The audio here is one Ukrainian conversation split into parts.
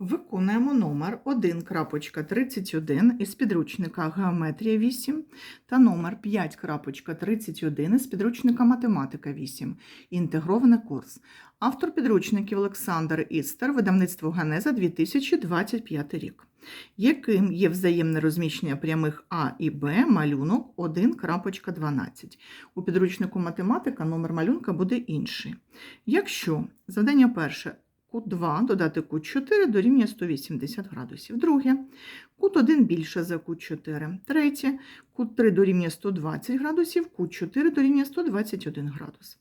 Виконуємо номер 1.31 із підручника Геометрія 8 та номер 5.31 із підручника Математика 8. Інтегрований курс. Автор підручників Олександр Істер, видавництво Генеза 2025 рік. Яким є взаємне розміщення прямих А і Б малюнок 1.12. У підручнику математика номер малюнка буде інший. Якщо завдання перше кут 2 додати кут 4 дорівнює 180 градусів. Друге, кут 1 більше за кут 4. Третє, кут 3 дорівнює 120 градусів, кут 4 дорівнює 121 градус.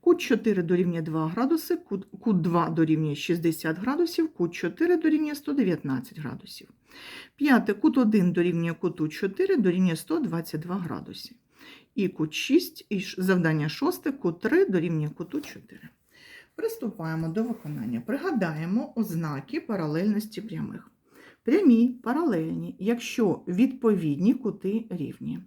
Кут 4 дорівнює 2 градуси, кут, кут 2 дорівнює 60 градусів, кут 4 дорівнює 119 градусів. П'яте, кут 1 дорівнює куту 4 дорівнює 122 градусів. І кут 6, і завдання шосте, кут 3 дорівнює куту 4. Приступаємо до виконання. Пригадаємо ознаки паралельності прямих. Прямі паралельні, якщо відповідні кути рівні.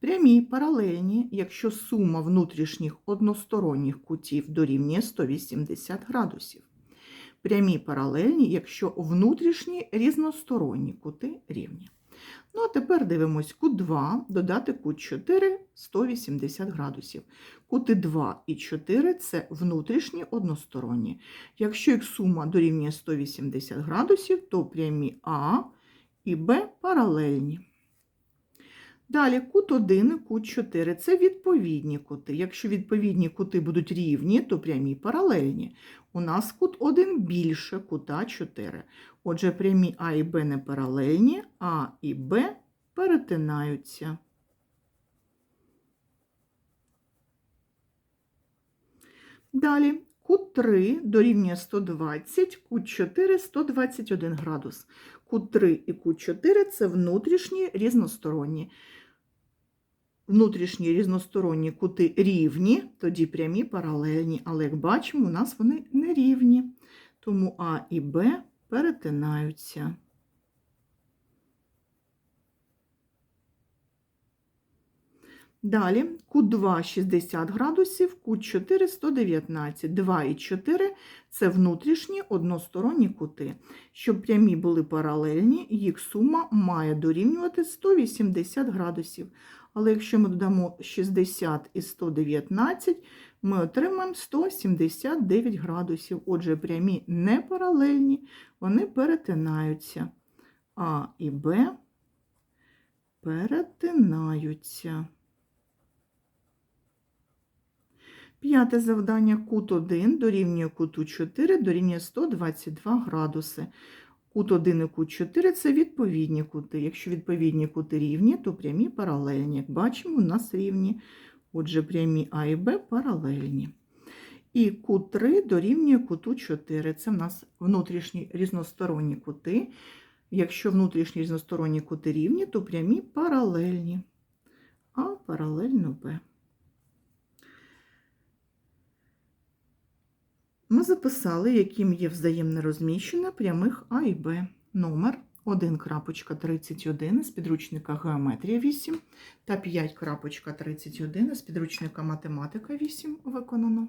Прямі паралельні, якщо сума внутрішніх односторонніх кутів дорівнює 180 градусів. Прямі паралельні, якщо внутрішні різносторонні кути рівні. Ну, а тепер дивимось кут 2, додати кут 4 180 градусів. Кути 2 і 4 це внутрішні односторонні. Якщо їх сума дорівнює 180 градусів, то прямі А і Б паралельні. Далі кут 1 і кут 4 це відповідні кути. Якщо відповідні кути будуть рівні, то прямі паралельні. У нас кут 1 більше кута 4. Отже, прямі А і Б не паралельні, А і Б перетинаються. Далі кут 3 дорівнює 120, кут 4 121 градус. Кут 3 і кут 4 це внутрішні різносторонні. Внутрішні різносторонні кути рівні, тоді прямі паралельні, але як бачимо, у нас вони не рівні. Тому А і Б перетинаються. Далі кут 2 60 градусів, кут 4 119. 2 і 4 це внутрішні односторонні кути. Щоб прямі були паралельні, їх сума має дорівнювати 180 градусів. Але якщо ми додамо 60 і 119, ми отримаємо 179 градусів. Отже, прямі не паралельні, вони перетинаються. А і Б перетинаються. П'яте завдання кут 1 дорівнює куту 4 дорівнює 122 градуси. Кут 1 і кут 4 це відповідні кути. Якщо відповідні кути рівні, то прямі паралельні. Як бачимо, у нас рівні. Отже, прямі А і Б паралельні. І кут 3 дорівнює куту 4. Це в нас внутрішні різносторонні кути. Якщо внутрішні різносторонні кути рівні, то прямі паралельні. А паралельно Б. Ми записали, яким є взаємне розміщення прямих А і Б. Номер 1.31 з підручника Геометрія 8 та 5.31 з підручника Математика 8 виконано.